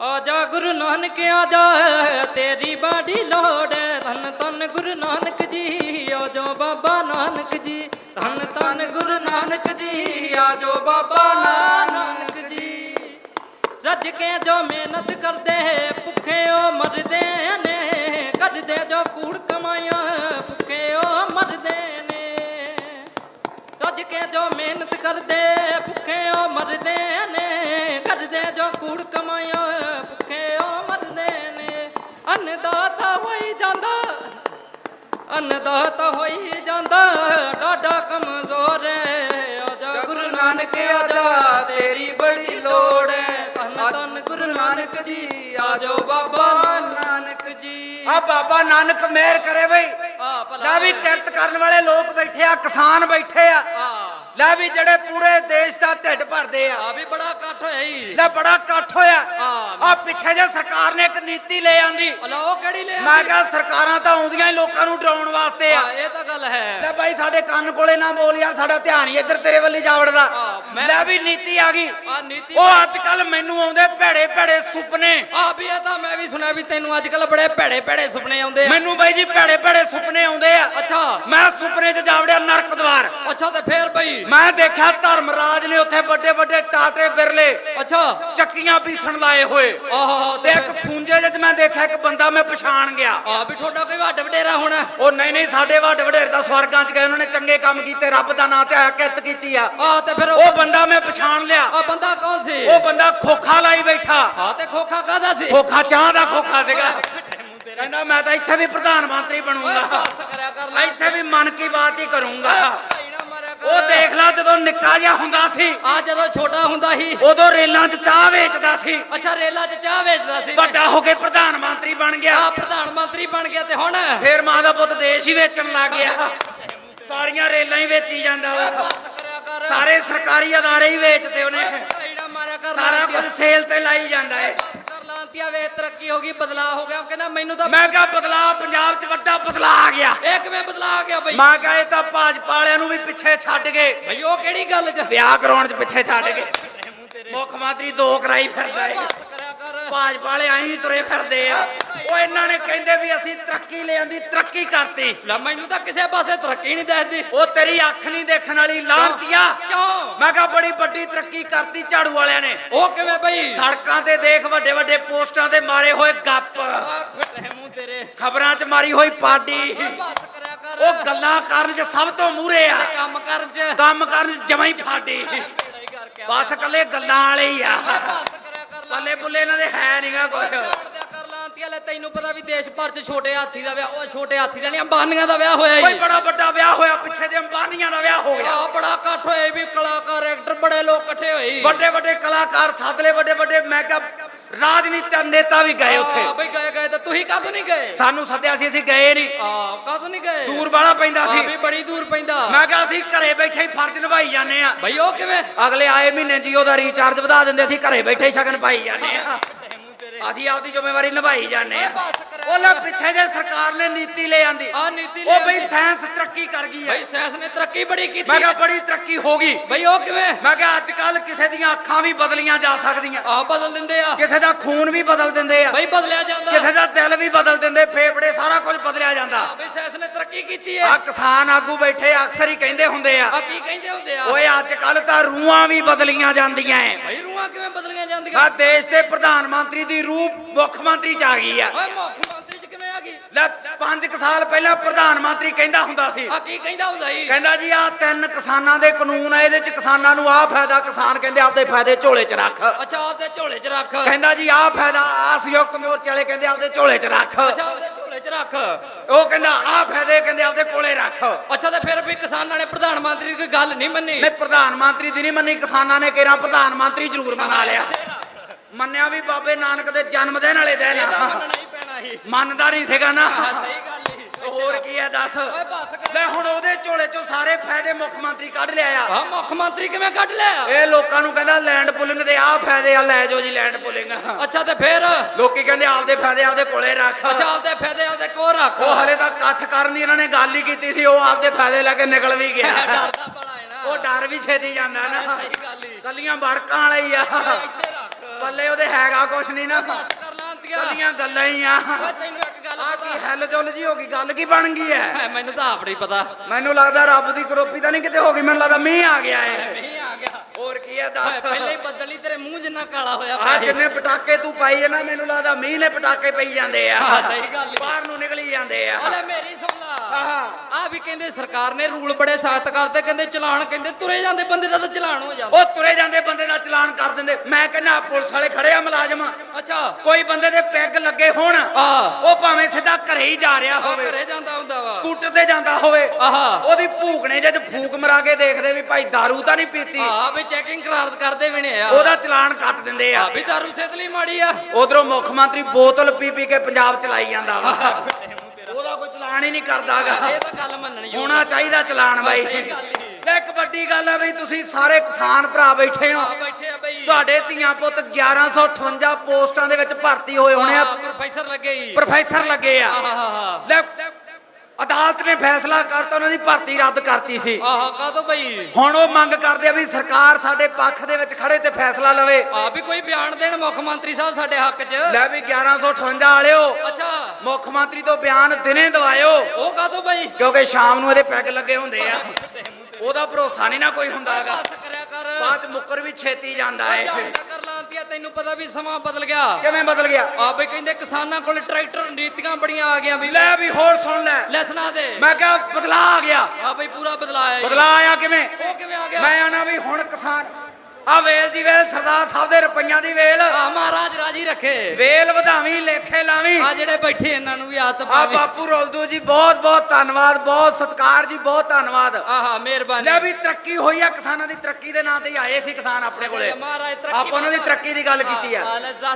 ਆ ਜਾ ਗੁਰੂ ਨਾਨਕ ਆ ਜਾ, ਤੇਰੀ ਬਾੜੀ ਲੋੜ ਹੈ। ਧੰਨ ਧੰਨ ਗੁਰੂ ਨਾਨਕ ਜੀ, ਆ ਜੋ ਬਾਬਾ ਨਾਨਕ ਜੀ। ਧੰਨ ਧੰਨ ਗੁਰੂ ਨਾਨਕ ਜੀ, ਆ ਜੋ ਬਾਬਾ ਨਾਨਕ ਜੀ। ਰੱਜ ਕੇ ਜੋ ਮਿਹਨਤ ਕਰਦੇ, ਭੁੱਖੇ ਉਹ ਮਰਦੇ ਨੇ। ਕਰਦੇ ਜੋ ਕੂੜ ਕਮਾਈਆਂ, ਭੁੱਖੇ ਉਹ ਮਰਦੇ ਨੇ। ਰੱਜ ਕੇ ਜੋ ਮਿਹਨਤ ਕਰਦੇ, ਭੁੱਖੇ ਉਹ ਮਰਦੇ ਨੇ। ਕਰਦੇ ਜੋ ਕੂੜ ਕਮਾਈਆਂ ਭੁੱਖੇ ਉਹ ਮਰਦੇ ਨੇ। ਅੰਨਦਾਤਾ ਹੋਈ ਜਾਂਦਾ ਅੰਨਦਾਤਾ ਹੋਈ ਜਾਂਦਾ ਡਾਡਾ ਕਮਜ਼ੋਰ ਹੈ ਆ ਜਾ ਗੁਰੂ ਨਾਨਕ ਆ ਜਾ ਤੇਰੀ ਬੜੀ ਲੋੜ ਹੈ ਧੰਨ ਗੁਰੂ ਨਾਨਕ ਜੀ ਆ ਜੋ ਬਾਬਾ ਨਾਨਕ ਜੀ। ਆ ਬਾਬਾ ਨਾਨਕ ਮਿਹਰ ਕਰੇ ਬਈ। ਆ ਵੀ ਕਿਰਤ ਕਰਨ ਵਾਲੇ ਲੋਕ ਬੈਠੇ ਆ ਕਿਸਾਨ ਬੈਠੇ ਆ। ਲੈ ਵੀ ਜਿਹੜੇ ਪੂਰੇ ਦੇਸ਼ ਦਾ ਢਿੱਡ ਭਰਦੇ ਆ। ਆ ਵੀ ਬੜਾ ਇਕੱਠ ਹੋਇਆ ਹੀ ਲੈ ਬੜਾ ਇਕੱਠ ਹੋਇਆ। ਆ ਪਿੱਛੇ ਜੇ ਸਰਕਾਰ ਨੇ ਇੱਕ ਨੀਤੀ ਲੈ ਆਂਦੀ। ਉਹ ਕਿਹੜੀ ਲੈ ਮੈਂ ਕਿਹਾ ਸਰਕਾਰਾਂ ਤਾਂ ਆਉਂਦੀਆਂ ਹੀ ਲੋਕਾਂ ਨੂੰ ਡਰਾਉਣ ਵਾਸਤੇ ਆ। ਇਹ ਤਾਂ ਗੱਲ ਹੈ। ਲੈ ਬਾਈ ਸਾਡੇ ਕੰਨ ਕੋਲੇ ਨਾ ਬੋਲ ਯਾਰ ਸਾਡਾ ਧਿਆਨ ਹੀ ਇੱਧਰ ਤੇਰੇ ਵੱਲ ਹੀ ਜਾ ਵੜਦਾ ਹਾਂ, ਮੈਂ- ਲੈ ਵੀ ਨੀਤੀ ਆ ਗਈ। ਆ ਨੀਤੀ ਉਹ ਅੱਜ ਕੱਲ ਮੈਨੂੰ ਆਉਂਦੇ ਭੈੜੇ ਭੈੜੇ ਸੁਪਨੇ। ਆ ਵੀ ਇਹ ਤਾਂ ਮੈਂ ਵੀ ਸੁਣਿਆ ਵੀ ਤੈਨੂੰ ਅੱਜ ਕੱਲ ਬੜੇ ਭੈੜੇ ਭੈੜੇ ਸੁਪਨੇ ਆਉਂਦੇ ਆ। ਮੈਨੂੰ ਬਾਈ ਜੀ ਭੈੜੇ ਭੈੜੇ ਸੁਪਨੇ ਆਉਂਦੇ ਆ। ਅੱਛਾ। ਮੈਂ ਸੁਪਨੇ 'ਚ ਜਾ ਵੜਿਆ ਨਰਕ ਦਵਾਰ। ਅੱਛਾ ਤੇ ਫੇਰ ਬਈ ਮੈਂ ਦੇਖਿਆ ਧਰਮਰਾਜ ਨੇ ਉੱਥੇ ਵੱਡੇ ਵੱਡੇ ਟਾਟੇ ਬਿਰਲੇ ਅੱਛਾ। ਚੱਕੀਆਂ ਪੀਸਣ ਲਾਏ ਹੋਏ। ਆਹੋ ਤੇ ਇੱਕ ਖੂੰਜੇ ਜਿਹੇ 'ਚ ਮੈਂ ਦੇਖਿਆ ਇੱਕ ਬੰਦਾ ਮੈਂ ਪਛਾਣ ਗਿਆ। ਆ ਵੀ ਤੁਹਾਡਾ ਕੋਈ ਵੱਡ ਵਡੇਰਾ ਹੋਣਾ। ਉਹ ਨਹੀਂ ਨਹੀਂ ਸਾਡੇ ਵੱਡ ਵਡੇਰ ਤਾਂ ਸਵਰਗਾਂ 'ਚ ਗਏ ਉਹਨਾਂ ਨੇ ਚੰਗੇ ਕੰਮ ਕੀਤੇ ਰੱਬ ਦਾ ਨਾਂ ਤੇ ਆਇਆ ਕਿਰਤ ਕੀਤੀ ਆ। ਆ ਤੇ ਫਿਰ ਉਹ ਉਹ ਬੰਦਾ ਮੈਂ ਪਛਾਣ ਲਿਆ। ਆ ਬੰਦਾ ਕੌਣ ਸੀ? ਉਹ ਬੰਦਾ ਖੋਖਾ ਲਾਈ ਬੈਠਾ। ਆ ਤੇ ਖੋਖਾ ਕਾਦਾ ਸੀ? ਖੋਖਾ ਚਾਹ ਦਾ ਖੋਖਾ ਸੀਗਾ। ਕਹਿੰਦਾ ਮੈਂ ਤਾਂ ਇੱਥੇ ਵੀ ਪ੍ਰਧਾਨ ਮੰਤਰੀ ਬਣੂੰਗਾ। ਬਸ ਕਰਿਆ ਕਰ ਲੈ। ਇੱਥੇ ਵੀ ਮਨ ਕੀ ਬਾਤ ਹੀ ਕਰੂੰਗਾ। ਉਹ ਦੇਖ ਲਾ ਜਦੋਂ ਨਿੱਕਾ ਜਿਹਾ ਹੁੰਦਾ ਸੀ। ਆ ਜਦੋਂ ਛੋਟਾ ਹੁੰਦਾ ਸੀ। ਉਦੋਂ ਰੇਲਾਂ 'ਚ ਚਾਹ ਵੇਚਦਾ ਸੀ। ਅੱਛਾ ਰੇਲਾ 'ਚ ਚਾਹ ਵੇਚਦਾ ਸੀ ਵੱਡਾ ਹੋ ਕੇ ਪ੍ਰਧਾਨ ਮੰਤਰੀ ਬਣ ਗਿਆ। ਆ ਪ੍ਰਧਾਨ ਮੰਤਰੀ ਬਣ ਗਿਆ ਤੇ ਹੁਣ? ਫੇਰ ਮਾਂ ਦਾ ਪੁੱਤ ਦੇਸ਼ ਹੀ ਵੇਚਣ ਲੱਗ ਗਿਆ। ਸਾਰੀਆਂ ਰੇਲਾਂ ਹੀ ਵੇਚੀ ਜਾਂਦਾ ਵਾ। ਬਸ ਕਰਿਆ ਕਰ। ਸਾਰੇ ਸਰਕਾਰੀ ਅਦਾਰੇ ਹੀ ਵੇਚਦੇ ਉਹਨੇ। ਮਾਰਿਆ ਕਰ। ਸਾਰਾ। ਕੁਝ ਸੇਲ ਤੇ ਲਾਈ ਜਾਂਦਾ ਏ। ਲਾਂਤੀਆ ਵੇ ਤਰੱਕੀ ਹੋ ਗਈ ਬਦਲਾਅ ਹੋ ਗਿਆ। ਕਹਿੰਦਾ ਮੈਨੂੰ ਤਾਂ ਮੈਂ ਕਿਹਾ ਬਦਲਾ ਪੰਜਾਬ 'ਚ ਵੱਡਾ ਬਦਲਾ ਆ ਗਿਆ। ਇਹ ਕਿਵੇਂ ਬਦਲਾਅ ਆ ਗਿਆ ਬਈ? ਮੈਂ ਕਿਹਾ ਇਹ ਤਾਂ ਭਾਜਪਾ ਵਾਲਿਆਂ ਨੂੰ ਵੀ ਪਿੱਛੇ ਛੱਡ ਗਏ। ਬਈ ਉਹ ਕਿਹੜੀ ਗੱਲ 'ਚ? ਵਿਆਹ ਕਰਾਉਣ 'ਚ ਪਿੱਛੇ ਛੱਡ ਗਏ। ਮੁੱਖ ਮੰਤਰੀ ਦੋ ਕਰਾਈ ਫਿਰਦਾ ਏ। ਭਾਜਪਾ ਵਾਲੇ ਆਈ ਤੁਰੇ ਫਿਰਦੇ ਆ। ਉਹ ਇਹਨਾਂ ਨੇ ਕਹਿੰਦੇ ਵੀ ਅਸੀਂ ਤਰੱਕੀ ਲੈ ਆਂਦੀ ਤਰੱਕੀ ਕਰਤੀ। ਲੈ ਮੈਨੂੰ ਤਾਂ ਕਿਸੇ ਪਾਸੇ ਤਰੱਕੀ ਨਹੀਂ ਦਿਖਦੀ ਉਹ ਤੇਰੀ ਅੱਖ ਨਹੀਂ ਦੇਖਣ ਵਾਲੀ ਲਾਂਤੀਆ। ਕਿਉਂ? ਮੈਂ ਕਿਹਾ ਬੜੀ ਵੱਡੀ ਤਰੱਕੀ ਕਰਤੀ ਝਾੜੂ ਵਾਲਿਆਂ ਨੇ। ਉਹ ਕਿਵੇਂ ਬਈ? ਸੜਕਾਂ ਤੇ ਦੇਖ ਵੱਡੇ ਵੱਡੇ ਪੋਸਟਾਂ ਤੇ ਮਾਰੇ ਹੋਏ ਗੱਪ। ਮੂੰਹ ਤੇਰੇ। ਖਬਰਾਂ 'ਚ ਮਾਰੀ ਹੋਈ ਪਾਡੀ ਬਸ ਕਰਿਆ ਕਰ। ਉਹ ਗੱਲਾਂ ਕਰਨ 'ਚ ਸਭ ਤੋਂ ਮੂਰੇ ਆ। ਕੰਮ ਕਰਨ 'ਚ। ਕੰਮ ਕਰਨ 'ਚ ਜਮਾਂ ਹੀ ਫਾਡੀ ਬਸ ਕੱਲੇ ਗੱਲਾਂ ਵਾਲੇ ਹੀ ਆ। ਬਸ ਕਰਿਆ ਕਰ ਲਾ ਬੱਲੇ ਬੁੱਲੇ ਇਹਨਾਂ ਦੇ ਹੈ ਨਹੀਂਗਾ ਕਰ ਲਾਂਤੀਆ ਲੈ ਤੈਨੂੰ ਪਤਾ ਵੀ ਦੇਸ਼ ਭਰ 'ਚ ਛੋਟੇ ਹਾਥੀ ਦਾ ਵਿਆਹ ਉਹ ਛੋਟੇ ਹਾਥੀ ਦਾ ਨਹੀਂ ਅੰਬਾਨੀਆਂ ਦਾ ਵਿਆਹ ਹੋਇਆ ਕੋਈ ਜੀ। ਬੜਾ ਵੱਡਾ ਵਿਆਹ ਹੋਇਆ ਪਿੱਛੇ ਜੇ ਅੰਬਾਨੀਆਂ ਦਾ ਵਿਆਹ ਹੋ ਗਿਆ। ਆ ਬੜਾ ਇਕੱਠ ਹੋਇਆ ਵੀ ਕਲਾਕਾਰ ਐਕਟਰ ਬੜੇ ਲੋਕ ਇਕੱਠੇ ਹੋਏ ਵੱਡੇ ਵੱਡੇ ਕਲਾਕਾਰ ਸਾਦਲੇ ਵੱਡੇ ਵੱਡੇ ਮੈਂ ਕਿਹਾ ਰਾਜਨੀਤਿਕ ਨੇਤਾ ਵੀ ਗਏ ਉੱਥੇ। ਆ ਬਈ ਗਏ ਗਏ ਕਦੋਂ ਨਹੀਂ ਗਏ? ਸਾਨੂੰ ਸੱਦਿਆ ਸੀ ਅਸੀਂ ਗਏ ਨਹੀਂ। ਆ ਕਦੋਂ ਨਹੀਂ ਗਏ? ਦੂਰ ਬਾਲਾ ਪੈਂਦਾ ਆ ਸੀ। ਵੀ ਬੜੀ ਦੂਰ ਪੈਂਦਾ। ਮੈਂ ਕਿਹਾ ਅਸੀਂ ਘਰੇ ਬੈਠੇ ਹੀ ਫਰਜ਼ ਨਿਭਾਈ ਜਾਂਦੇ ਆ। ਬਈ ਉਹ ਕਿਵੇਂ? ਅਗਲੇ ਆਏ ਮਹੀਨੇ ਜੀਓ ਦਾ ਰੀਚਾਰਜ ਵਧਾ ਦਿੰਦੇ ਅਸੀਂ ਘਰੇ ਬੈਠੇ ਹੀ ਸ਼ਗਨ ਪਾਈ ਜਾਂਦੇ ਆ। ਅਸੀਂ ਆਪਦੀ ਜ਼ਿੰਮੇਵਾਰੀ ਨਿਭਾਈ ਜਾਂਦੇ ਆ ਉਹ ਲੈ ਪਿੱਛੇ ਜੇ ਸਰਕਾਰ ਨੇ ਨੀਤੀ ਲੈ ਆਂਦੀ। ਆ ਨੀਤੀ ਉਹ ਬਈ। ਸਾਇੰਸ ਤਰੱਕੀ ਕਰ ਗਈ ਹੈ। ਬਈ ਸਾਇੰਸ ਨੇ ਤਰੱਕੀ ਬੜੀ ਕੀਤੀ ਮੈਂ ਕਿਹਾ ਬੜੀ ਤਰੱਕੀ ਹੋ ਗਈ। ਬਈ ਉਹ ਕਿਵੇਂ? ਮੈਂ ਕਿਹਾ ਅੱਜ ਕੱਲ ਕਿਸੇ ਦੀਆਂ ਅੱਖਾਂ ਵੀ ਬਦਲੀਆਂ ਜਾ ਸਕਦੀਆਂ। ਆ ਬਦਲ ਦਿੰਦੇ ਆ। ਕਿਸੇ ਦਾ ਖੂਨ ਵੀ ਬਦਲ ਦਿੰਦੇ ਆ। ਬਈ ਬਦਲਿਆ ਜਾਂਦਾ। ਕਿਸੇ ਦਾ ਦਿਲ ਵੀ ਬਦਲ ਦਿੰਦੇ। ਫੇਫੜੇ ਸਾਰਾ ਕੁਝ ਬਦਲਿਆ ਜਾਂਦਾ। ਆ ਬਈ ਸਾਇੰਸ ਨੇ ਤਰੱਕੀ ਕੀਤੀ ਆ ਹੈ ਕਿਸਾਨ ਆਗੂ ਬੈਠੇ ਅਕਸਰ ਹੀ ਕਹਿੰਦੇ ਹੁੰਦੇ ਆ। ਆ ਕੀ ਕਹਿੰਦੇ ਹੁੰਦੇ ਆ? ਓਏ ਅੱਜ ਕੱਲ ਤਾਂ ਰੂਹਾਂ ਵੀ ਬਦਲੀਆਂ ਜਾਂਦੀਆਂ ਐ। ਬਈ ਰੂਹਾਂ ਕਿਵੇਂ ਆ ਦੇਸ਼ ਦੇ ਪ੍ਰਧਾਨ ਮੰਤਰੀ ਦੀ ਰੂਹ ਮੁੱਖ ਮੰਤਰੀ ਚ ਆ ਗਈ ਆ। ਓਏ ਮੁੱਖ ਮੰਤਰੀ ਚ ਕਿਵੇਂ ਆ ਗਈ? ਲੈ 5 ਸਾਲ ਪਹਿਲਾਂ ਪ੍ਰਧਾਨ ਮੰਤਰੀ ਕਹਿੰਦਾ ਹੁੰਦਾ ਸੀ। ਆ ਕੀ ਕਹਿੰਦਾ ਹੁੰਦਾ ਜੀ ਕਹਿੰਦਾ ਜੀ ਆ ਤਿੰਨ ਕਿਸਾਨਾਂ ਦੇ ਕਾਨੂੰਨ ਆ ਇਹਦੇ ਚ ਕਿਸਾਨਾਂ ਨੂੰ ਆਹ ਫਾਇਦਾ ਕਿਸਾਨ ਕਹਿੰਦੇ ਆਪਦੇ ਫਾਇਦੇ ਝੋਲੇ ਚ ਰੱਖ। ਅੱਛਾ ਆਪਦੇ ਝੋਲੇ 'ਚ ਰੱਖ। ਕਹਿੰਦਾ ਜੀ ਆਹ ਫਾਇਦਾ ਆ ਸੰਯੁਕਤ ਮੋਰਚੇ ਵਾਲੇ ਕਹਿੰਦੇ ਆਪਦੇ ਝੋਲੇ ਚ ਰੱਖ। ਅੱਛਾ ਆਪਦੇ ਝੋਲੇ 'ਚ ਰੱਖ। ਉਹ ਕਹਿੰਦਾ ਆਹ ਫਾਇਦੇ ਕਹਿੰਦੇ ਆਪਦੇ ਕੋਲੇ ਰੱਖ। ਅੱਛਾ ਤੇ ਫਿਰ ਵੀ ਕਿਸਾਨਾਂ ਨੇ ਪ੍ਰਧਾਨ ਮੰਤਰੀ ਦੀ ਕੋਈ ਗੱਲ ਨਹੀਂ ਮੰਨੀ? ਪ੍ਰਧਾਨ ਮੰਤਰੀ ਦੀ ਨਹੀਂ ਮੰਨੀ ਕਿਸਾਨਾਂ ਨੇ ਕਿਹਾ ਪ੍ਰਧਾਨ ਮੰਤਰੀ ਜ਼ਰੂਰ ਮਨਾ ਲਿਆ। ਮੰਨਿਆ ਵੀ ਬਾਬੇ ਨਾਨਕ ਦੇ ਜਨਮ ਦਿਨ ਵਾਲੇ ਦਿਨ ਆ। ਮੰਨਣਾ ਹੀ ਪੈਣਾ ਸੀ। ਮੰਨਦਾ ਨਹੀਂ ਸੀਗਾ ਨਾ। ਆ ਸਹੀ ਗੱਲ ਹੀ ਹੋਰ ਕੀ ਹੈ ਦੱਸ? ਓਏ ਬਸ ਕਰ। ਲੈ ਹੁਣ ਉਹਦੇ ਝੋਲੇ ਚੋਂ ਸਾਰੇ ਫਾਇਦੇ ਮੁੱਖ ਮੰਤਰੀ ਕੱਢ ਲਿਆ ਆ। ਆ ਮੁੱਖ ਮੰਤਰੀ ਕਿਵੇਂ ਕੱਢ ਲਿਆ? ਇਹ ਲੋਕਾਂ ਨੂੰ ਕਹਿੰਦਾ ਲੈਂਡ ਪੁਲਿੰਗ ਦੇ ਆਹ ਫਾਇਦੇ ਆ ਲੈ ਜਾਓ ਜੀ ਲੈਂਡ ਪੁਲਿੰਗ ਅੱਛਾ ਤੇ ਫਿਰ? ਲੋਕੀ ਕਹਿੰਦੇ ਆਪਦੇ ਫਾਇਦੇ ਆਪਦੇ ਕੋਲੇ ਰੱਖ। ਅੱਛਾ ਆਪਦੇ ਫਾਇਦੇ ਆਪਦੇ ਕੋਲ ਰੱਖ। ਉਹ ਹਲੇ ਤਾਂ ਇਕੱਠ ਕਰਨ ਦੀ ਇਹਨਾਂ ਨੇ ਗੱਲ ਹੀ ਕੀਤੀ ਸੀ ਉਹ ਆਪਦੇ ਫਾਇਦੇ ਲੈ ਕੇ ਨਿਕਲ ਵੀ ਗਿਆ। ਡਰਦਾ ਬੜਾ ਹੈ ਨਾ। ਉਹ ਡਰ ਵੀ ਛੇਤੀ ਜਾਂਦਾ ਨਾ। ਸਹੀ ਗੱਲ ਹੀ ਕੱਲੀਆਂ ਵੜਕਾਂ ਵਾਲਾ ਹੀ ਆ। ਇੱਥੇ ਬੱਲੇ ਉਹਦੇ ਹੈਗਾ ਕੁਛ ਨਹੀਂ ਨਾ। ਬਸ ਕਰ ਲਾਂਤੀਆ ਕੱਲੀਆਂ ਗੱਲਾਂ ਹੀ ਆ। ਓਏ ਤੈਨੂੰ ਇੱਕ ਗੱਲ ਆ ਪਤਾ। ਕੀ ਹੈਲ ਜੁਲ ਜੀ ਹੋ ਗਈ ਗੱਲ ਕੀ ਬਣ ਗਈ ਐ? ਹੈ, ਮੈਨੂੰ ਤਾਂ ਆਪ ਨਹੀਂ ਪਤਾ। ਮੈਨੂੰ ਲੱਗਦਾ ਰੱਬ ਦੀ ਕਰੋਪੀ ਤਾਂ ਨਹੀਂ ਕਿਤੇ ਹੋ ਗਈ ਮੈਨੂੰ ਲੱਗਦਾ ਮੀਂਹ ਆ ਗਿਆ ਏ ਨਹੀਂ ਆ ਗਿਆ। ਹੋਰ ਕੀ ਐ ਓਏ, ਦੱਸ ਪਹਿਲੇ ਹੀ ਬੱਦਲ ਹੀ ਤੇਰੇ ਮੂੰਹ ਜਿੰਨਾ ਕਾਲਾ ਹੋਇਆ ਆ ਪਿਆ। ਜਿੰਨੇ ਪਟਾਕੇ ਤੂੰ ਪਾਈ ਐ ਨਾ ਮੈਨੂੰ ਲੱਗਦਾ ਮੀਂਹ ਨੇ ਪਟਾਕੇ ਪਈ ਜਾਂਦੇ ਆ। ਹਾਂ, ਸਹੀ ਗੱਲ। ਈ। ਬਾਹਰ ਨੂੰ ਨਿਕਲੀ ਜਾਂਦੇ ਆ। ਓਲੇ ਮੇਰੀ ਸੁਣ ਲਾ। ਆਹਾ। ਆ ਵੀ ਕਹਿੰਦੇ ਸਰਕਾਰ ਨੇ ਰੂਲ ਬੜੇ ਸਖਤ ਕਰਤੇ ਕਹਿੰਦੇ ਚਲਾਨ ਕਹਿੰਦੇ ਤੁਰੇ ਜਾਂਦੇ ਬੰਦੇ ਦਾ ਤਾਂ ਚਲਾਨ ਹੋ ਜਾਂਦਾ। ਉਹ ਤੁਰੇ ਜਾਂਦੇ ਬੰਦੇ ਦਾ ਚਲਾਨ ਕਰ ਦਿੰਦੇ। ਮੈਂ ਕਹਿੰਦਾ ਪੁਲਿਸ ਵਾਲੇ ਖੜੇ ਆ ਮੁਲਾਜ਼ਮ। ਅੱਛਾ। ਕੋਈ ਬੰਦੇ ਦੇ ਪੈਗ ਲੱਗੇ ਹੋਣ ਉਹ ਭਾਵੇਂ ਸਿੱਧਾ ਘਰੇ ਹੀ ਜਾ ਰਿਹਾ ਆ ਹੋਵੇ। ਘਰੇ ਜਾਂਦਾ ਹੁੰਦਾ ਵਾ। ਸਕੂਟਰ ਤੇ ਜਾਂਦਾ ਹੋਵੇ। ਆਹਾ। ਉਹਦੀ ਭੂਕਣੇ ਜਦ ਫੂਕ ਮਰਾ ਕੇ ਦੇਖਦੇ ਵੀ ਭਾਈ दारू ਤਾਂ ਨਹੀਂ ਪੀਤੀ। ਆ ਵੀ ਚੈਕਿੰਗ ਕਰਾਰ ਕਰਦੇ ਵੀ ਨੇ ਆ। ਉਹਦਾ ਚਲਾਨ ਕੱਟ ਦਿੰਦੇ ਆ। ਆ ਵੀ ਦਾਰੂ ਸਿਹਤ ਲਈ ਮਾੜੀ ਆ। ਉਧਰੋਂ ਮੁੱਖ ਮੰਤਰੀ ਬੋਤਲ ਪੀ ਪੀ ਕੇ ਪੰਜਾਬ ਚਲਾਈ ਜਾਂਦਾ ਵਾ। ਚਲਾਨ ਹੀ ਨਹੀਂ ਕਰਦਾਗਾ। ਇਹ ਤਾਂ ਗੱਲ ਮੰਨਣੀ ਓ। ਹੋਣਾ ਚਾਹੀਦਾ ਚਲਾਨ ਬਾਈ। ਇੱਕ ਵੱਡੀ ਗੱਲ ਹੈ ਬਈ ਤੁਸੀਂ ਸਾਰੇ ਕਿਸਾਨ ਭਰਾ ਬੈਠੇ ਹੋ। ਆ ਬੈਠੇ ਆ ਬਈ। ਤੁਹਾਡੇ ਧੀਆਂ ਪੁੱਤ 1158 ਪੋਸਟਾਂ ਦੇ ਵਿੱਚ ਭਰਤੀ ਹੋਏ ਹੋਣੇ ਆ। ਪ੍ਰੋਫੈਸਰ ਲੱਗੇ ਪ੍ਰੋਫੈਸਰ ਲੱਗੇ ਆ। ਅਦਾਲਤ ਨੇ ਫੈਸਲਾ ਕਰਤਾ ਉਹਨਾਂ ਦੀ ਭਰਤੀ ਰੱਦ ਕਰਤੀ ਸੀ। ਆਹਾ ਕਾਹਤੋਂ ਬਈ? ਹੁਣ ਉਹ ਮੰਗ ਕਰਦੇ ਆ ਵੀ ਸਰਕਾਰ ਸਾਡੇ ਪੱਖ ਦੇ ਵਿੱਚ ਖੜੇ ਤੇ ਫੈਸਲਾ ਲਵੇ। ਆ ਵੀ ਕੋਈ ਬਿਆਨ ਦੇਣ ਮੁੱਖ ਮੰਤਰੀ ਸਾਹਿਬ ਸਾਡੇ ਹੱਕ 'ਚ? ਲੈ ਵੀ 1158 ਵਾਲਿਓ ਅੱਛਾ। ਮੁੱਖ ਮੰਤਰੀ ਤੋਂ ਬਿਆਨ ਦਿਨੇ ਦਵਾਇਓ। ਉਹ ਕਾਹਤੋਂ ਬਈ? ਕਿਉਂਕਿ ਸ਼ਾਮ ਨੂੰ ਇਹਦੇ ਪੈਗ ਲੱਗੇ ਹੁੰਦੇ ਆ। ਉਹਦਾ ਭਰੋਸਾ ਨਹੀਂ ਨਾ ਕੋਈ ਹੁੰਦਾਗਾ। ਬਸ ਕਰਿਆ ਕਰ। ਬਾਅਦ ਚ ਮੁੱਕਰ ਵੀ ਛੇਤੀ ਜਾਂਦਾ ਏ ਕਰ ਲਾਂਤੀਆ ਤੈਨੂੰ ਪਤਾ ਵੀ ਸਮਾਂ ਬਦਲ ਗਿਆ। ਕਿਵੇਂ ਬਦਲ ਗਿਆ? ਆ ਬਈ ਕਹਿੰਦੇ ਕਿਸਾਨਾਂ ਕੋਲ ਟਰੈਕਟਰ ਨੀਤੀਆਂ ਬੜੀਆਂ ਆ ਗਈਆਂ ਵੀ ਲੈ ਵੀ ਹੋਰ ਸੁਣ ਲੈ। ਲੈ ਸੁਣਾ ਦੇ। ਮੈਂ ਕਿਹਾ ਬਦਲਾ ਆ ਗਿਆ। ਆ ਬਈ ਪੂਰਾ ਬਦਲਾਇਆ ਬਦਲਾ ਆਇਆ ਕਿਵੇਂ? ਉਹ ਕਿਵੇਂ ਆ ਗਿਆ? ਮੈਂ ਆਣਾ ਵੀ ਹੁਣ ਕਿਸਾਨ ਆ ਵੇਲ ਦੀ ਵੇਲ ਸਰਦਾਰ ਸਾਹਿਬ ਦੇ ਰੁਪਈਆਂ ਦੀ ਵੇਲ। ਆ ਮਹਾਰਾਜ ਰਾਜੀ ਰੱਖੇ। ਵੇਲ ਵਧਾਵੀਂ ਲੇਖੇ ਲਾਵੀਂ। ਆ ਜਿਹੜੇ ਬੈਠੇ ਇਹਨਾਂ ਨੂੰ ਵੀ ਆਦਤ ਆ ਪਾਵੇ। ਬਾਪੂ ਰੋਲਦੂ ਜੀ ਬਹੁਤ ਬਹੁਤ ਧੰਨਵਾਦ ਬਹੁਤ ਸਤਿਕਾਰ ਜੀ ਬਹੁਤ ਧੰਨਵਾਦ। ਆਹਾ ਮਿਹਰਬਾਨੀ। ਲੈ ਵੀ ਤਰੱਕੀ ਹੋਈ ਆ ਕਿਸਾਨਾਂ ਦੀ ਤਰੱਕੀ ਦੇ ਨਾਂ ਤੇ ਹੀ ਆਏ ਸੀ ਕਿਸਾਨ ਆਪਣੇ ਕੋਲੇ। ਮਹਾਰਾਜ ਤਰੱਕੀ ਆਪਾਂ ਉਹਨਾਂ ਦੀ ਤਰੱਕੀ ਦੀ ਗੱਲ ਕੀਤੀ ਆ।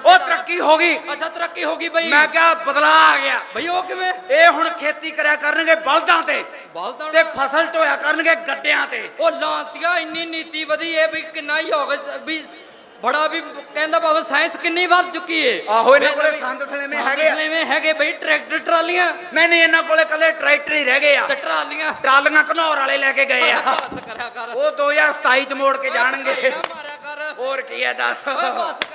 ਉਹ। ਤਰੱਕੀ ਹੋ ਗਈ। ਅੱਛਾ ਤਰੱਕੀ ਹੋ ਗਈ ਬਈ। ਮੈਂ ਕਿਹਾ ਬਦਲਾ ਆ ਗਿਆ। ਬਈ ਉਹ ਕਿਵੇਂ? ਇਹ ਹੁਣ ਖੇਤੀ ਕਰਿਆ ਕਰਨਗੇ ਬਲਦਾਂ ਤੇ। ਬਲਦਾਂ ਤੇ ਫਸਲ ਢੋਇਆ ਕਰਨਗੇ ਗੱਡਿਆਂ ਤੇ। ਉਹ ਲਾਂਤੀਆ ਇੰਨੀ ਨੀਤੀ ਵਧੀ ਏ ਵੀ ਕਿੰਨਾ ਹੀ ਹੋ ਗਿਆ ਵੀ ਬੜਾ ਵੀ ਕਹਿੰਦਾ ਬਾਬਾ ਸਾਇੰਸ ਕਿੰਨੀ ਵੱਧ ਚੁੱਕੀ ਏ। ਆਹੋ, ਇਹਨਾਂ ਕੋਲੇ ਸੰਦ ਸਲੇਮੇ ਹੈਗੇ ਆ। ਸਲੇਮੇ ਹੈਗੇ ਬਈ ਟਰੈਕਟਰ ਟਰਾਲੀਆਂ। ਨਹੀਂ ਨਹੀਂ ਇਹਨਾਂ ਕੋਲੇ ਕੱਲੇ ਟਰੈਕਟਰ ਹੀ ਰਹਿ ਗਏ ਆ। ਤੇ ਟਰਾਲੀਆਂ। ਟਰਾਲੀਆਂ ਘਨੌਰ ਵਾਲੇ ਲੈ ਕੇ ਗਏ ਆ। ਬਸ ਕਰਿਆ ਕਰ। ਉਹ 2027 ਚ ਮੋੜ ਕੇ ਜਾਣਗੇ। ਨਾ ਮਾਰਿਆ ਕਰ। ਹੋਰ ਕੀ ਹੈ ਦੱਸ। ਓਏ ਬਸ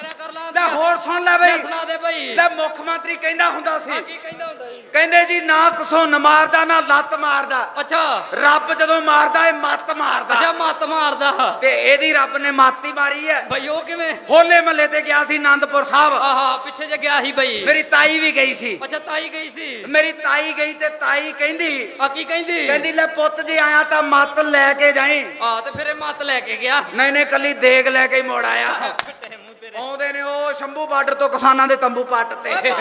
ਲੈ ਹੋਰ ਸੁਣ ਲੈ ਬਈ। ਸੁਣਾ ਦੇ ਬਈ। ਲੈ ਮੁੱਖ ਮੰਤਰੀ ਕਹਿੰਦਾ ਹੁੰਦਾ ਸੀ। ਕੀ ਕਹਿੰਦਾ ਹੁੰਦਾ ਜੀ? ਕਹਿੰਦੇ ਜੀ ਨਾ ਕਸੋ ਨ ਮਾਰਦਾ ਨਾ ਲੱਤ ਮਾਰਦਾ। ਅੱਛਾ। ਰੱਬ ਜਦੋਂ ਮਾਰਦਾ ਇਹ ਮੱਤ ਅੱਛਾ ਮਾਰਦਾ ਮੱਤ ਮਾਰਦਾ। ਤੇ ਇਹਦੀ ਰੱਬ ਨੇ ਮੱਤ ਹੀ ਮਾਰੀ ਹੈ। ਬਈ ਉਹ ਕਿਵੇਂ? ਹੋਲੇ ਮਹੱਲੇ ਤੇ ਗਿਆ ਸੀ ਆਨੰਦਪੁਰ ਸਾਹਿਬ। ਆਹਾ ਪਿੱਛੇ ਜੇ ਗਿਆ ਸੀ ਬਈ। ਮੇਰੀ ਤਾਈ ਵੀ ਗਈ ਸੀ। ਅੱਛਾ ਤਾਈ ਗਈ ਸੀ। ਮੇਰੀ ਤਾਈ ਗਈ ਤੇ ਤਾਈ ਕਹਿੰਦੀ ਆ ਕੀ ਕਹਿੰਦੀ? ਕਹਿੰਦੀ ਲੈ ਪੁੱਤ ਜੇ ਆਇਆ ਤਾਂ ਮੱਤ ਲੈ ਕੇ ਜਾਈਂ। ਆ ਤੇ ਫਿਰ ਇਹ ਮੱਤ ਲੈ ਕੇ ਗਿਆ। ਨਹੀਂ ਨਹੀਂ ਕੱਲੀ ਦੇਗ ਲੈ ਕੇ ਹੀ ਮੋੜ ਆਇਆ। ਆਉਂਦੇ ਨੇ ਉਹ ਸ਼ੰਭੂ ਬਾਰਡਰ ਤੋਂ ਕਿਸਾਨਾਂ ਦੇ ਤੰਬੂ ਪੱਟ ਤੇ।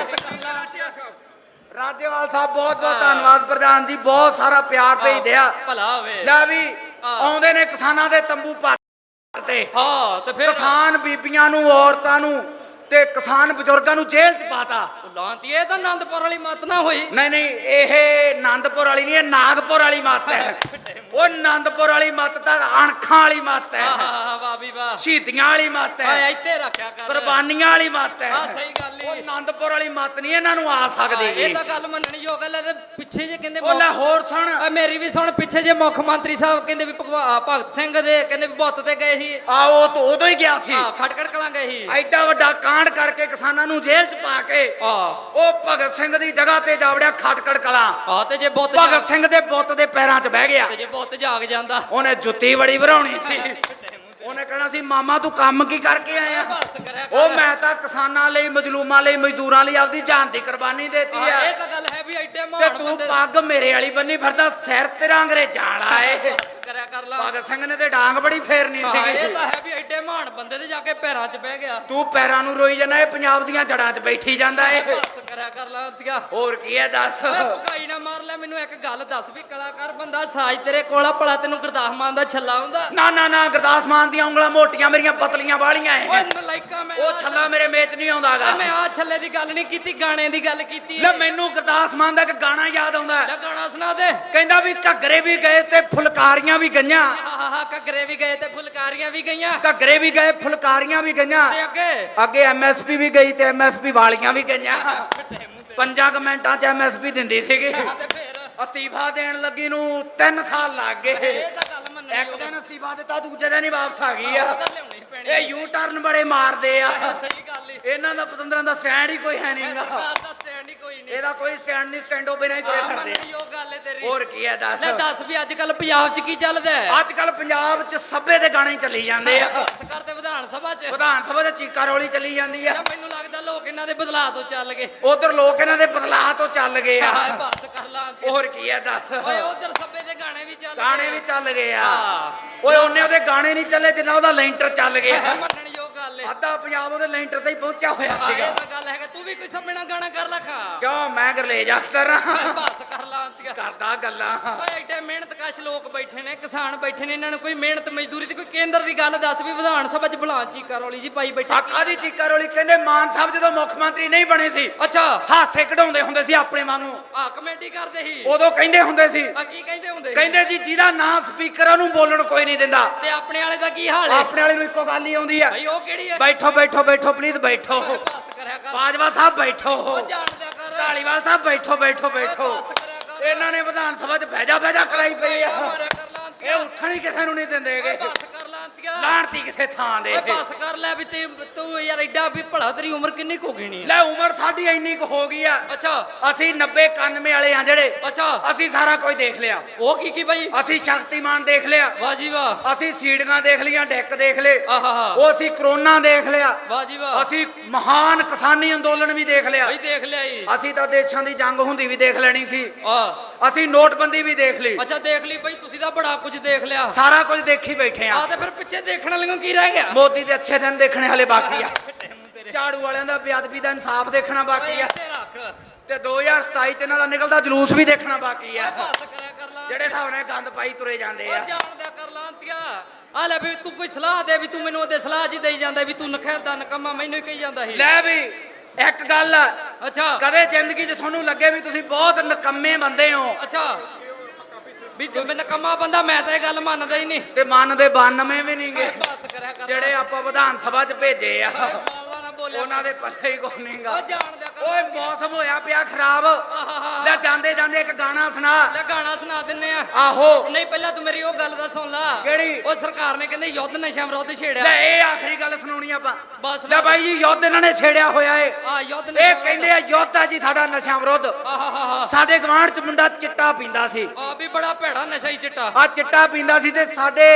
ਰਾਜੇਵਾਲ ਸਾਹਿਬ ਬਹੁਤ ਬਹੁਤ ਧੰਨਵਾਦ ਪ੍ਰਧਾਨ ਜੀ ਬਹੁਤ ਸਾਰਾ ਪਿਆਰ ਭੇਜਦੇ ਆ। ਭਲਾ ਹੋਵੇ। ਲੈ ਵੀ ਆਉਂਦੇ ਨੇ ਕਿਸਾਨਾਂ ਦੇ ਤੰਬੂ ਪੱਟ ਤੇ। ਹਾਂ ਤੇ ਫਿਰ ਕਿਸਾਨ ਬੀਬੀਆਂ ਨੂੰ ਔਰਤਾਂ ਨੂੰ ਤੇ ਕਿਸਾਨ ਬਜ਼ੁਰਗਾਂ ਨੂੰ ਜੇਲ੍ਹ 'ਚ ਪਾਤਾ। ਲਾਂਤੀ ਇਹ ਤਾਂ ਆਨੰਦਪੁਰ ਵਾਲੀ ਮੱਤ ਨਾ ਹੋਈ। ਨਹੀਂ ਨਹੀਂ ਇਹ ਆਨੰਦਪੁਰ ਵਾਲੀ ਨਹੀਂ ਇਹ ਨਾਗਪੁਰ ਵਾਲੀ ਮੱਤ ਹੈ। ਉਹ ਆਨੰਦਪੁਰ ਵਾਲੀ ਮੱਤ ਤਾਂ ਅਣਖਾਂ ਵਾਲੀ ਮੱਤ ਹੈ। ਆਹਾ ਵਾਹ ਵੀ ਵਾਹ। ਸ਼ਹੀਦੀਆਂ ਵਾਲੀ ਮੱਤ ਆ ਹੈ ਇੱਥੇ ਰੱਖਿਆ ਕਰ। ਕੁਰਬਾਨੀਆਂ ਵਾਲੀ ਮੱਤ ਹੈ। ਆ ਸਹੀ ਗੱਲ ਉਹ ਆਨੰਦਪੁਰ ਵਾਲੀ ਮੱਤ ਨਹੀਂ ਇਹਨਾਂ ਨੂੰ ਆ ਸਕਦੀ। ਇਹ। ਤਾਂ ਗੱਲ ਮੰਨਣੀ ਯੋਗ ਹੈ ਲੈ ਪਿੱਛੇ ਜੇ ਕਹਿੰਦੇ ਉਹ ਲੈ ਹੋਰ ਸੁਣ। ਮੇਰੀ ਵੀ ਸੁਣ ਪਿੱਛੇ ਜੇ ਮੁੱਖ ਮੰਤਰੀ ਸਾਹਿਬ ਕਹਿੰਦੇ ਵੀ ਭਗਤ ਸਿੰਘ ਦੇ ਕਹਿੰਦੇ ਵੀ ਬੁੱਤ ਤੇ ਗਏ ਸੀ। ਆ ਉਹ ਤਾਂ ਉਦੋਂ ਹੀ ਗਿਆ ਸੀ। ਆ ਖਟਕੜ ਕਲਾਂ ਗਏ ਸੀ। ਐਡਾ ਵੱਡਾ ਕਾਂਡ ਕਰਕੇ ਕਿਸਾਨਾਂ ਨੂੰ ਜੇਲ੍ਹ 'ਚ ਪਾ ਕੇ ਆ ਉਹ ਭਗਤ ਸਿੰਘ ਦੀ ਜਗ੍ਹਾ ਤੇ ਜਾਵੜਿਆ ਖਟਕੜ ਕਲਾਂ। ਆ ਤੇ ਜੇ ਬੁੱਤ ਭਗਤ ਸਿੰਘ ਦੇ ਬੁੱਤ ਦੇ ਪੈਰਾਂ 'ਚ ਬਹਿ ਗਿਆ। ਤੇ ਜੇ ਬੁੱਤ ਜਾਗ ਜਾਂਦਾ। ਉਹਨੇ ਜੁੱਤੀ ਬੜੀ ਭਰਾਉਣੀ ਸੀ। ਉਹਨੇ ਕਹਿਣਾ ਸੀ ਮਾਮਾ ਤੂੰ ਕੰਮ ਕੀ ਕਰਕੇ ਆਇਆ? ਉਹ ਮੈਂ ਤਾਂ ਕਿਸਾਨਾਂ ਲਈ ਮਜਲੂਮਾਂ ਲਈ ਮਜ਼ਦੂਰਾਂ ਲਈ ਆਪਦੀ ਜਾਨ ਦੀ ਕੁਰਬਾਨੀ ਦੇਤੀ ਆ, ਇਹ ਤਾਂ ਗੱਲ ਹੈ ਵੀ ਐਡੇ ਤੇ ਮਾਣ ਤੂੰ ਪੱਗ ਮੇਰੇ ਵਾਲੀ ਬੰਨੀ ਫਿਰਦਾ ਸਿਰ ਤੇਰਾ ਅੰਗਰੇਜ਼ਾਂ ਵਾਲਾ ਏ। ਕਰਿਆ ਕਰ ਲਾ। ਭਗਤ ਸਿੰਘ ਨੇ ਤੇ ਡਾਂਗ ਬੜੀ ਫੇਰਨੀ ਹਾਂ, ਇਹ ਸੀਗੀ ਤਾਂ ਹੈ ਵੀ ਐਡੇ ਮਾਣ ਬੰਦੇ ਦੇ ਜਾ ਕੇ ਪੈਰਾਂ 'ਚ ਬਹਿ ਗਿਆ। ਤੂੰ ਪੈਰਾਂ ਨੂੰ ਰੋਈ ਜਾਂਦਾ ਇਹ ਪੰਜਾਬ ਦੀਆਂ ਜੜਾਂ 'ਚ ਬੈਠੀ ਜਾਂਦਾ ਏ ਬਸ ਕਰਿਆ ਕਰ ਲਾ ਦੀਆ ਹੋਰ ਕੀ ਹੈ ਦੱਸ। ਓਏ ਭੁਕਾਈ ਨਾ ਮਾਰ ਲੈ ਮੈਨੂੰ ਇੱਕ ਗੱਲ ਦੱਸ ਵੀ ਕਲਾਕਾਰ ਬੰਦਾ ਸਾਜ ਤੇਰੇ ਕੋਲ ਆ ਭਲਾ ਤੈਨੂੰ ਗੁਰਦਾਸ ਮਾਨ ਦਾ ਛੱਲਾ ਹੁੰਦਾ ਨਾ ਨਾ ਨਾ ਗੁਰਦਾਸ ਮਾਨ ਦੀਆਂ ਉਂਗਲਾਂ ਮੋਟੀਆਂ ਮੇਰੀਆਂ ਪਤਲੀਆਂ ਵਾਲੀਆਂ ਓਏ ਨਲਾਇਕਾ ਮੈਂ ਉਹ ਛੱਲਾ ਮੇਰੇ ਮੇਚ ਨਹੀਂ ਆਉਂਦਾਗਾ। ਮੈਂ ਆ ਛੱਲੇ ਦੀ ਗੱਲ ਨਹੀਂ ਕੀਤੀ ਗਾਣੇ ਦੀ ਗੱਲ ਕੀਤੀ ਲੈ ਮੈਨੂੰ ਗੁਰਦਾਸ ਮਾਨ ਦਾ ਇੱਕ ਗਾਣਾ ਯਾਦ ਆਉਂਦਾ। ਹੈ। ਲੈ ਗਾਣਾ ਸੁਣਾ ਦੇ। ਕਹਿੰਦਾ ਵੀ ਘੱਗਰੇ ਵੀ ਗਏ ਤੇ ਫੁਲਕਾਰੀਆਂ ਵੀ ਗਈਆਂ। ਹਾ ਹਾ ਘੱਗਰੇ ਵੀ ਗਏ ਤੇ ਫੁਲਕਾਰੀਆਂ ਵੀ ਗਈਆਂ। ਘੱਗਰੇ ਵੀ ਗਏ ਫੁਲਕਾਰੀਆਂ ਵੀ ਗਈਆਂ। ਤੇ ਅੱਗੇ? ਅੱਗੇ ਐਮਐਸਪੀ ਵੀ ਗਈ ਤੇ ਐਮਐਸਪੀ ਵਾਲੀਆਂ ਵੀ ਗਈਆਂ। ਪੰਜਾਂ ਕੁ ਮਿੰਟਾਂ 'ਚ ਐਮਐਸਪੀ ਦਿੰਦੀ ਸੀਗੀ। ਅਸਤੀਫਾ ਦੇਣ ਲੱਗੀ ਨੂੰ 3 ਸਾਲ ਲੱਗ ਗਏ। ਇੱਕ ਦਿਨ ਅਸੀਬਾ ਦਿੱਤਾ ਦੂਜੇ ਦਿਨ ਹੀ ਵਾਪਸ ਆ ਗਈ ਆ। ਇਹ ਯੂ ਟਰਨ ਬੜੇ ਮਾਰਦੇ ਆ। ਸਹੀ ਗੱਲ ਈ। ਇਹਨਾਂ ਦਾ ਪਤੰਦਰਾਂ ਦਾ ਸਟੈਂਡ ਹੀ ਕੋਈ ਹੈ ਨਹੀਂਗਾ ਸਰਕਾਰ ਦਾ ਸਟੈਂਡ ਹੀ ਕੋਈ ਨਹੀਂ ਇਹਦਾ ਕੋਈ ਸਟੈਂਡ ਨਹੀਂ ਸਟੈਂਡੋ ਬਿਨਾਂ ਹੀ ਤੁਰੇ ਆਹ, ਫਿਰਦੇ ਗੱਲ ਹੈ ਤੇਰੀ। ਹੋਰ ਕੀ ਹੈ ਦੱਸ। ਲੈ ਦੱਸ ਵੀ ਅੱਜ ਕੱਲ ਪੰਜਾਬ 'ਚ ਕੀ ਚੱਲਦਾ ਹੈ? ਅੱਜ ਕੱਲ ਪੰਜਾਬ 'ਚ ਸੱਭੇ ਦੇ ਗਾਣੇ ਚੱਲੀ ਜਾਂਦੇ ਆ। ਬਸ ਕਰਦੇ ਵਿਧਾਨ ਸਭਾ 'ਚ। ਵਿਧਾਨ ਸਭਾ ਦੇ ਚੀਕਾ ਰੋਲੀ ਚੱਲੀ ਜਾਂਦੀ ਆ। ਮੈਨੂੰ ਲੱਗਦਾ ਲੋਕ ਇਹਨਾਂ ਦੇ ਬਦਲਾਅ ਤੋਂ ਚੱਲ ਗਏ। ਉਧਰ ਲੋਕ ਇਹਨਾਂ ਦੇ ਬਦਲਾਅ ਤੋਂ ਚੱਲ ਗਏ ਆ। ਹਾਏ ਬਸ ਕਰ ਲਾਂ ਹੋਰ ਕੀ ਹੈ ਦੱਸ। ਓਏ ਉਧਰ ਸੱਬੇ ਦੇ ਗਾਣੇ ਵੀ ਚੱਲ ਗਾਣੇ ਗਏ। ਵੀ ਚੱਲ ਗਏ ਆ। ਹਾਂ। ਓਏ ਉਹਨੇ ਉਹਦੇ ਗਾਣੇ ਨਹੀਂ ਚੱਲੇ ਜਿੰਨਾ ਉਹਦਾ ਲੈਂਟਰ ਚੱਲ ਗਿਆ। ਅੱਧਾ ਪੰਜਾਬ ਉਹਦੇ ਲੈਂਟਰ ਤੇ ਹੀ ਪਹੁੰਚਿਆ ਹੋਇਆ ਹਾਂ, ਇਹ ਤਾਂ ਗੱਲ ਹੈਗਾ ਤੂੰ ਵੀ ਕੋਈ ਨਾਲ ਗਾਣਾ ਕਰ ਲਖਾ ਕਿਉਂ? ਮੈਂ ਗਰਲੇਜ ਅਖਤਰ ਆ ਬਸ ਕਰ ਲਾਂ ਤੀਆ ਕਰਦਾ ਗੱਲਾਂ। ਓਏ ਐਡੇ ਮਿਹਨਤ ਕਸ਼ ਲੋਕ ਬੈਠੇ ਨੇ ਕਿਸਾਨ ਬੈਠੇ ਨੇ ਇਹਨਾਂ ਨੂੰ ਕੋਈ ਮਿਹਨਤ ਮਜ਼ਦੂਰੀ ਦੀ ਕੋਈ ਕੇਂਦਰ ਦੀ ਗੱਲ ਦੱਸ ਵੀ ਵਿਧਾਨ ਸਭਾ 'ਚ ਬੁਲਾ ਚੀਕਾ ਰੌਲੀ ਜੀ ਪਾਈ ਬੈਠੇ ਆਖਾ ਦੀ ਚੀਕਾ ਰੋਲੀ ਕਹਿੰਦੇ ਮਾਨ ਸਾਹਿਬ ਜਦੋਂ ਮੁੱਖ ਮੰਤਰੀ ਨਹੀਂ ਬਣੇ ਸੀ ਅੱਛਾ। ਹਾਸੇ ਕਢਾਉਂਦੇ ਹੁੰਦੇ ਸੀ ਆਪਣੇ ਵਾਂਗੂ। ਆ ਕਮੇਟੀ ਕਰਦੇ ਸੀ। ਉਦੋਂ ਕਹਿੰਦੇ ਹੁੰਦੇ ਸੀ। ਆ ਕੀ ਕਹਿੰਦੇ ਹੁੰਦੇ ਸੀ? ਕਹਿੰਦੇ ਜੀ ਜਿਹਦਾ ਨਾਂ ਸਪੀਕਰ ਉਹਨੂੰ ਬੋਲਣ ਕੋਈ ਨਹੀਂ ਦਿੰਦਾ। ਤੇ ਆਪਣੇ ਵਾਲੇ ਦਾ ਕੀ ਹਾਲ ਹੈ? ਆਪਣੇ ਵਾਲੇ ਨੂੰ ਇੱਕੋ ਗੱਲ ਹੀ ਆਉਂਦੀ ਆ। ਭਾਈ ਉਹ ਕਿਹੜੀ ਹੈ ਬੈਠੋ ਬੈਠੋ ਬੈਠੋ ਪਲੀਜ਼ ਬੈਠੋ। ਬਾਜਵਾ ਸਾਹਿਬ ਬੈਠੋ। ਢਾਲੀਵਾਲ ਸਾਹਿਬ ਬੈਠੋ ਬੈਠੋ ਬੈਠੋ। ਇਹਨਾਂ ਨੇ ਵਿਧਾਨ ਸਭਾ 'ਚ ਬਹਿਜਾ ਬਹਿਜਾ ਕਰਾਈ ਪਈ ਆ। ਇਹ ਉੱਠਣ ਹੀ ਕਿਸੇ ਨੂੰ ਨਹੀਂ ਦਿੰਦੇਗੇ ਲਾਂਤੀਆ ਲਾਣਤੀ ਕਿਸੇ ਥਾਂ ਦੇ। ਓਏ ਬਸ ਕਰ ਲੈ ਵੀ ਤੇ ਤੂੰ ਯਾਰ ਐਡਾ ਵੀ ਭਲਾ ਤੇਰੀ ਉਮਰ ਕਿੰਨੀ ਕੁ ਹੋ ਗਈ ਨਹੀਂ ਲੈ ਉਮਰ ਸਾਡੀ ਇੰਨੀ ਕੁ ਹੋ ਗਈ ਆ। ਅੱਛਾ। ਅਸੀਂ 90 91 ਵਾਲੇ ਆ ਜਿਹੜੇ। ਅੱਛਾ। ਅਸੀਂ ਸਾਰਾ ਕੁਝ ਦੇਖ ਲਿਆ। ਉਹ ਕੀ ਕੀ ਬਾਈ? ਅਸੀਂ ਸ਼ਕਤੀਮਾਨ ਦੇਖ ਲਿਆ। ਵਾਹ ਜੀ ਵਾਹ। ਅਸੀਂ ਸੀੜੀਆਂ ਦੇਖ ਲੀਆਂ ਡੈਕ ਦੇਖ ਲਏ। ਆਹਾਹਾ ਉਹ ਅਸੀਂ ਕਰੋਨਾ ਦੇਖ ਲਿਆ। ਵਾਹ ਜੀ ਵਾਹ। ਅਸੀਂ ਮਹਾਨ ਕਿਸਾਨੀ ਅੰਦੋਲਨ ਵੀ ਦੇਖ ਲਿਆ। ਬਈ ਦੇਖ ਲਿਆ ਜੀ। ਅਸੀਂ ਤਾਂ ਦੇਸ਼ਾਂ ਦੀ ਜੰਗ ਹੁੰਦੀ ਵੀ ਦੇਖ ਲੈਣੀ ਸੀ। ਆ। ਅਸੀਂ ਨੋਟਬੰਦੀ ਵੀ ਦੇਖ ਲਈ। ਅੱਛਾ ਦੇਖ ਲਈ ਬਈ ਤੁਸੀਂ ਤਾਂ ਬੜਾ ਕੁਝ ਦੇਖ ਲਿਆ। ਸਾਰਾ ਕੁਝ ਦੇਖੀ ਬੈਠੇ ਆ ਆ ਤੇ ਫਿਰ ਪਿੱਛੇ ਦੇਖਣ ਵਾਲਿਆਂ ਕੀ ਰਹਿ ਗਿਆ? ਮੋਦੀ ਦੇ ਅੱਛੇ ਦਿਨ ਦੇਖਣੇ ਹਲੇ ਬਾਕੀ ਆ। ਝਾੜੂ ਵਾਲਿਆਂ ਦਾ ਬੇਅਦਬੀ ਦਾ ਇਨਸਾਫ ਦੇਖਣਾ ਬਾਕੀ ਆ। ਇੱਥੇ ਰੱਖ। ਤੇ 2027 ਚ ਇਹਨਾਂ ਦਾ ਨਿਕਲਦਾ ਜਲੂਸ ਵੀ ਦੇਖਣਾ ਬਾਕੀ ਆ। ਬਸ ਕਰਿਆ ਕਰ ਲਾਂ ਜਿਹੜੇ ਹਿਸਾਬ ਨਾਲ ਗੰਦ ਪਾਈ ਤੁਰੇ ਜਾਂਦੇ ਆ। ਲਾਂਤੀਆ ਆ ਲੈ ਵੀ ਤੂੰ ਕੋਈ ਸਲਾਹ ਦੇ ਵੀ ਤੂੰ ਮੈਨੂੰ ਉਹਦੇ ਸਲਾਹ ਜੀ ਦੇਈ ਜਾਂਦਾ ਵੀ ਤੂੰ ਨਖੇਦਾ ਨਕਮਾ ਮੈਨੂੰ ਹੀ ਕਹੀ ਜਾਂਦਾ ਸੀ ਲੈ ਵੀ ਇੱਕ ਗੱਲ ਆ, ਅੱਛਾ। ਕਦੇ ਜ਼ਿੰਦਗੀ 'ਚ ਤੁਹਾਨੂੰ ਲੱਗੇ ਵੀ ਤੁਸੀਂ ਬਹੁਤ ਨਕੰਮੇ ਬੰਦੇ ਹੋ। ਅੱਛਾ। ਵੀ ਜੇ ਮੈਂ ਨਕਮਾ ਬੰਦਾ ਮੈਂ ਤਾਂ ਇਹ ਗੱਲ ਮੰਨਦਾ ਹੀ ਨਹੀਂ। ਤੇ ਮਨ ਦੇ 92 ਵੀ ਨਹੀਂਗੇ ਬਸ ਕਰਿਆ ਕਰ। ਜਿਹੜੇ ਆਪਾਂ ਵਿਧਾਨ ਸਭਾ 'ਚ ਭੇਜੇ ਆ ਮਾਲਾ ਨਾ ਬੋਲਿਆ ਉਹਨਾਂ ਦੇ ਪੱਲੇ ਹੀ ਕੋਈ ਉਹ ਨਹੀਂਗਾ ਜਾਣ ਦਿਆ ਕਰ ਓਏ ਮੌਸਮ ਹੋਇਆ ਪਿਆ ਖਰਾਬ। ਲੈ ਜਾਂਦੇ ਜਾਂਦੇ ਇੱਕ ਗਾਣਾ ਸੁਣਾ। ਲੈ ਗਾਣਾ ਸੁਣਾ ਦਿੰਨੇ ਆ। ਆਹੋ। ਨਹੀਂ ਪਹਿਲਾਂ ਤੂੰ ਮੇਰੀ ਉਹ ਗੱਲ ਦਾ ਸੁਣ ਲਾ। ਕਿਹੜੀ? ਉਹ ਸਰਕਾਰ ਨੇ ਕਹਿੰਦੇ ਯੁੱਧ ਨਸ਼ਾ ਵਿਰੋਧ ਛੇੜਿਆ। ਲੈ ਇਹ ਆਖਰੀ ਗੱਲ ਸੁਣਾਉਣੀ ਆਪਾਂ। ਬਸ ਲੈ ਬਾਈ ਜੀ ਯੁੱਧ ਇਹਨਾਂ ਨੇ ਛੇੜਿਆ ਹੋਇਆ ਏ। ਆ ਯੁੱਧ ਨਸ਼ਾ ਇਹ ਕਹਿੰਦੇ ਆ ਯੁੱਧ ਆ ਜੀ ਸਾਡਾ ਨਸ਼ਾ ਵਿਰੋਧ। ਸਾਡੇ ਗਵਾਂਢ ਚ ਮੁੰਡਾ ਚਿੱਟਾ ਪੀਂਦਾ ਸੀ। ਆ ਵੀ ਬੜਾ ਭੈੜਾ ਨਸ਼ਾ ਹੀ ਚਿੱਟਾ। ਆ ਚਿੱਟਾ ਪੀਂਦਾ ਸੀ ਤੇ ਸਾਡੇ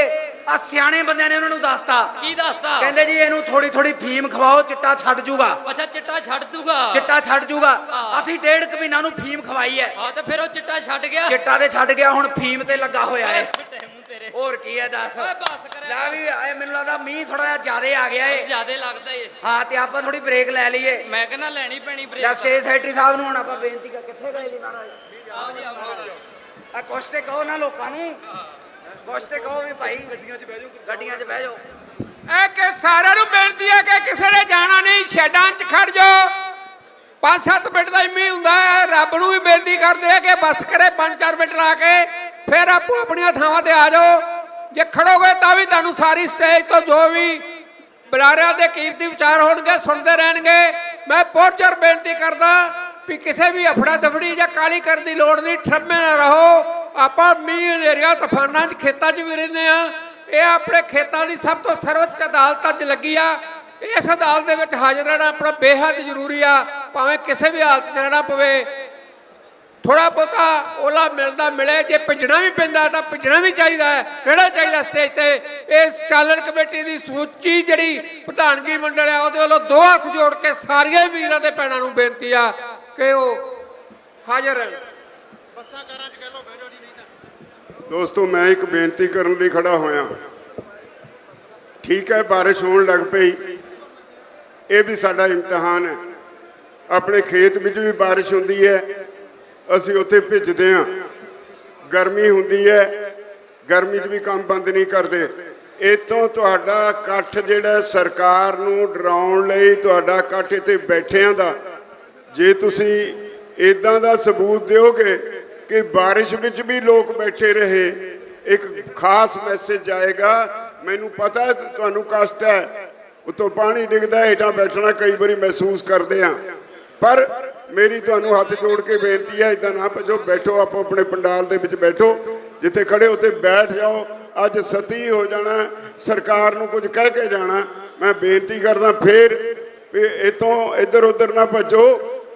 ਆ ਸਿਆਣੇ ਬੰਦਿਆਂ ਨੇ ਉਹਨਾਂ ਨੂੰ ਦੱਸਤਾ। ਕੀ ਦੱਸਦਾ ਕਹਿੰਦੇ ਜੀ ਇਹਨੂੰ ਥੋੜੀ ਥੋੜੀ ਫੀਮ ਖਵਾਓ ਚਿੱਟਾ ਛੱਡ ਜੂਗਾ। ਅੱਛਾ ਚਿੱਟਾ ਛੱਡ ਦੂਗਾ? ਚਿੱਟਾ ਛੱਡ ਜੂਗਾ। ਹਾਂ। ਅਸੀਂ ਡੇਢ ਕੁ ਮਹੀਨਾ ਨੂੰ ਫੀਮ ਖਵਾਈ ਐ ਆ ਤੇ ਫਿਰ ਉਹ ਚਿੱਟਾ ਛੱਡ ਗਿਆ? ਚਿੱਟਾ ਤੇ ਛੱਡ ਗਿਆ ਹੁਣ ਫੀਮ ਤੇ ਲੱਗਾ ਹੋਇਆ ਤੇਰੇ। ਹੋਰ ਕੀ ਐ ਦੱਸ। ਓਏ ਬਸ ਕਰਿਆ ਲੈ ਵੀ ਇਹ ਮੈਨੂੰ ਲੱਗਦਾ ਮੀਂਹ ਥੋੜਾ ਜਿਹਾ ਜ਼ਿਆਦੇ ਆ ਗਿਆ ਏ। ਜਿਆਦੇ ਲੱਗਦਾ ਏ। ਹਾਂ ਤੇ ਆਪਾਂ ਥੋੜੀ ਬ੍ਰੇਕ ਲੈ ਲਈਏ। ਮੈਂ ਕਹਿੰਦਾ ਲੈਣੀ ਪੈਣੀ ਲੈ ਬ੍ਰੇਕ ਸਟੇਜ ਸੈਕਟਰੀ ਸਾਹਿਬ ਨੂੰ ਹੁਣ ਆਪਾਂ ਬੇਨਤੀ ਕਰ ਕਿੱਥੇ ਗਏ ਜੀ ਮਹਾਰਾਜ। ਆ ਕੁਛ ਤੇ ਕਹੋ ਨਾ ਲੋਕਾਂ ਨੂੰ। ਕੁਛ ਤੇ ਕਹੋ ਵੀ ਭਾਈ ਗੱਡੀਆਂ 'ਚ ਬਹਿ ਜਾਓ ਗੱਡੀਆਂ 'ਚ ਬਹਿ ਜਾਓ। ਇਹ ਕਿ ਸਾਰਿਆਂ ਨੂੰ ਬੇਨਤੀ ਹੈ ਕਿ ਕਿਸੇ ਨੇ ਜਾਣਾ ਨਹੀਂ ਸ਼ੈਡਾਂ 'ਚ ਖੜ ਜਾਓ। 5-7 ਮਿੰਟ ਦਾ ਹੀ ਮੀਂਹ ਹੁੰਦਾ ਹੈ ਰੱਬ ਨੂੰ ਵੀ ਬੇਨਤੀ ਕਰਦੇ ਆ ਕਿ ਬਸ ਕਰੇ 5-4 ਮਿੰਟ ਲਾ ਕੇ ਫਿਰ ਆਪੋ ਆਪਣੀਆਂ ਥਾਵਾਂ ਤੇ ਆ ਜਾਓ। ਜੇ ਖੜੋਗੇ ਤਾਂ ਵੀ ਤੁਹਾਨੂੰ ਸਾਰੀ ਸਟੇਜ ਤੋਂ ਜੋ ਵੀ ਬੁਲਾਰਿਆਂ ਦੇ ਕੀਮਤੀ ਵਿਚਾਰ ਹੋਣਗੇ ਸੁਣਦੇ ਰਹਿਣਗੇ। ਮੈਂ ਬਹੁਤ ਜ਼ੋਰ ਬੇਨਤੀ ਕਰਦਾ ਵੀ ਕਿਸੇ ਵੀ ਅਫੜਾ ਦਫੜੀ ਜਾਂ ਕਾਲੀ ਕਰਨ ਦੀ ਲੋੜ ਨਹੀਂ ਠਰਮੇ ਨਾ ਰਹੋ। ਆਪਾਂ ਮੀਂਹ ਹਨੇਰੀਆਂ ਤੂਫਾਨਾਂ 'ਚ ਖੇਤਾਂ 'ਚ ਵੀ ਰਹਿੰਦੇ ਆ ਇਹ ਆਪਣੇ ਖੇਤਾਂ ਦੀ ਸਭ ਤੋਂ ਸਰਵਉੱਚ ਅਦਾਲਤ ਅੱਜ ਲੱਗੀ ਆ। ਇਸ ਅਦਾਲਤ ਦੇ ਵਿੱਚ ਹਾਜ਼ਰ ਰਹਿਣਾ ਆਪਣਾ ਬੇਹੱਦ ਜ਼ਰੂਰੀ ਆ। ਭਾਵੇਂ ਕਿਸੇ ਵੀ ਹਾਲਤ 'ਚ ਰਹਿਣਾ ਪਵੇ। ਥੋੜਾ ਬਹੁਤਾ ਓਲਾ ਮਿਲਦਾ ਮਿਲੇ, ਜੇ ਭਿੱਜਣਾ ਵੀ ਪੈਂਦਾ ਤਾਂ ਭਿੱਜਣਾ ਵੀ ਚਾਹੀਦਾ ਹੈ, ਰਹਿਣਾ ਚਾਹੀਦਾ ਸਟੇਜ ਤੇ। ਇਹ ਚਾਲਣ ਕਮੇਟੀ ਦੀ ਸੂਚੀ ਜਿਹੜੀ ਪ੍ਰਧਾਨਗੀ ਮੰਡਲ ਹੈ ਉਹਦੇ ਵੱਲੋਂ ਦੋ ਹੱਥ ਜੋੜ ਕੇ ਸਾਰੀਆਂ ਵੀਰਾਂ ਦੇ ਭੈਣਾਂ ਨੂੰ ਬੇਨਤੀ ਆ ਕਿ ਉਹ ਹਾਜ਼ਰ ਰਹਿਣ। ਦੋਸਤੋ, ਮੈਂ ਇੱਕ ਬੇਨਤੀ ਕਰਨ ਲਈ ਖੜਾ ਹੋਇਆ। ਠੀਕ ਹੈ, ਬਾਰਿਸ਼ ਹੋਣ ਲੱਗ ਪਈ। ਇਹ ਵੀ ਸਾਡਾ ਇਮਤਿਹਾਨ ਹੈ। ਆਪਣੇ ਖੇਤ ਵਿੱਚ ਵੀ ਬਾਰਿਸ਼ ਹੁੰਦੀ ਹੈ। ਅਸੀਂ ਉੱਥੇ ਭਿੱਜਦੇ ਹਾਂ। ਗਰਮੀ ਹੁੰਦੀ ਹੈ। ਗਰਮੀ 'ਚ ਵੀ ਕੰਮ ਬੰਦ ਨਹੀਂ ਕਰਦੇ। ਇਤੋਂ ਤੁਹਾਡਾ ਇਕੱਠ ਜਿਹੜਾ ਸਰਕਾਰ ਨੂੰ ਡਰਾਉਣ ਲਈ ਤੁਹਾਡਾ ਇਕੱਠ ਇੱਥੇ ਬੈਠਿਆਂ ਦਾ, ਜੇ ਤੁਸੀਂ ਇਦਾਂ ਦਾ ਸਬੂਤ ਦਿਓਗੇ ਕਿ ਬਾਰਿਸ਼ ਵਿੱਚ ਵੀ ਲੋਕ ਬੈਠੇ ਰਹੇ। ਇੱਕ ਖਾਸ ਮੈਸੇਜ ਜਾਏਗਾ ਮੈਨੂੰ ਪਤਾ ਹੈ ਤੁਹਾਨੂੰ ਕਸ਼ਟ ਹੈ। ਉਤੋਂ ਪਾਣੀ ਡਿੱਗਦਾ ਹੇਠਾਂ ਬੈਠਣਾ ਕਈ ਵਾਰੀ ਮਹਿਸੂਸ ਕਰਦੇ ਆ ਪਰ ਮੇਰੀ ਤੁਹਾਨੂੰ ਹੱਥ ਜੋੜ ਕੇ ਬੇਨਤੀ ਹੈ ਇਦਾਂ ਨਾ ਭਜੋ, ਬੈਠੋ, ਆਪੋ ਆਪਣੇ ਪੰਡਾਲ ਦੇ ਵਿੱਚ ਬੈਠੋ। ਜਿੱਥੇ ਖੜੇ ਉੱਥੇ ਬੈਠ ਜਾਓ। ਅੱਜ ਸਤੀ ਹੋ ਜਾਣਾ, ਸਰਕਾਰ ਨੂੰ ਕੁਝ ਕਹਿ ਕੇ ਜਾਣਾ। ਮੈਂ ਬੇਨਤੀ ਕਰਦਾ, ਫੇਰ ਵੀ ਇਤੋਂ ਇੱਧਰ ਉੱਧਰ ਨਾ ਭੱਜੋ।